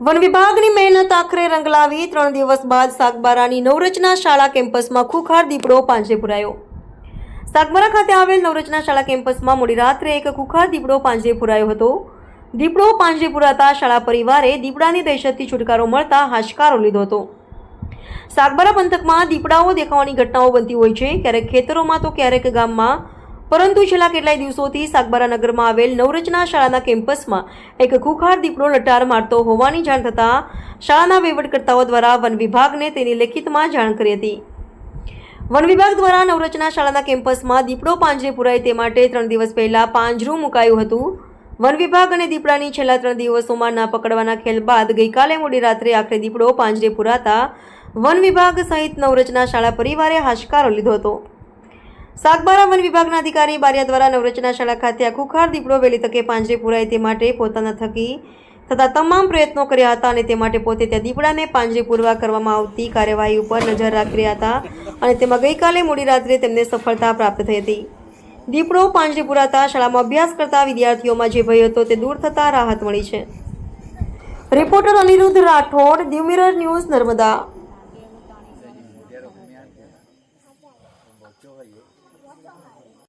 One વિભાગની મહેનત આખરે રંગ લાવી ત્રણ દિવસ બાદ સાગબારાની નવરચના શાળા કેમ્પસમાં ખુખાર દીપડો પાંજરે પુરાયો. સાગબારા ખાતે આવેલ નવરચના શાળા કેમ્પસમાં મોડી રાત્રે એક ખુખાર દીપડો પાંજરે પુરાયો હતો. દીપડો પાંજરે પુરાતા શાળા પરિવારે દીપડાની દહેશતથી છુટકારો મળતા હાશકારો લીધો હતો. સાગબારા પંથકમાં દીપડાઓ દેખાવાની ઘટનાઓ બનતી હોય છે. ક્યારેક ખેતરોમાં તો ક્યારેક ગામમાં પરંતુ છેલ્લા કેટલાય દિવસોથી સાગબારા નગરમાં આવેલ નવરચના શાળાના કેમ્પસમાં એક ખુખાર દીપડો લટાર મારતો હોવાની જાણ થતાં શાળાના વહીવટકર્તાઓ દ્વારા વન વિભાગને તેની લેખિતમાં જાણ કરી હતી. વન વિભાગ દ્વારા નવરચના શાળાના કેમ્પસમાં દીપડો પાંજરે પુરાય તે માટે ત્રણ દિવસ પહેલા પાંજરું મુકાયું હતું. વન વિભાગ અને દીપડાની છેલ્લા ત્રણ દિવસોમાં ના પકડવાના ખેલ બાદ ગઈકાલે મોડી રાત્રે આખરે દીપડો પાંજરે પુરાતા વન વિભાગ સહિત નવરચના શાળા પરિવારે હાશકારો લીધો હતો. સાગબારા વન વિભાગના અધિકારી બારિયા દ્વારા નવરચના શાળા ખાતે આ ખુખાર દીપડો વહેલી તકે પાંજરે પુરાય તે માટે પોતાના થકી થતા તમામ પ્રયત્નો કર્યા હતા અને તે માટે પોતે ત્યાં દીપડાને પાંજરે પૂરવા કરવામાં આવતી કાર્યવાહી ઉપર નજર રાખી રહ્યા હતા અને તેમાં ગઈકાલે મોડી રાત્રે તેમને સફળતા પ્રાપ્ત થઈ હતી. દીપડો પાંજરે પુરાતા શાળામાં અભ્યાસ કરતા વિદ્યાર્થીઓમાં જે ભય હતો તે દૂર થતાં રાહત મળી છે. Reporter Anirudh Rathod Diu news Narmada. 分かん。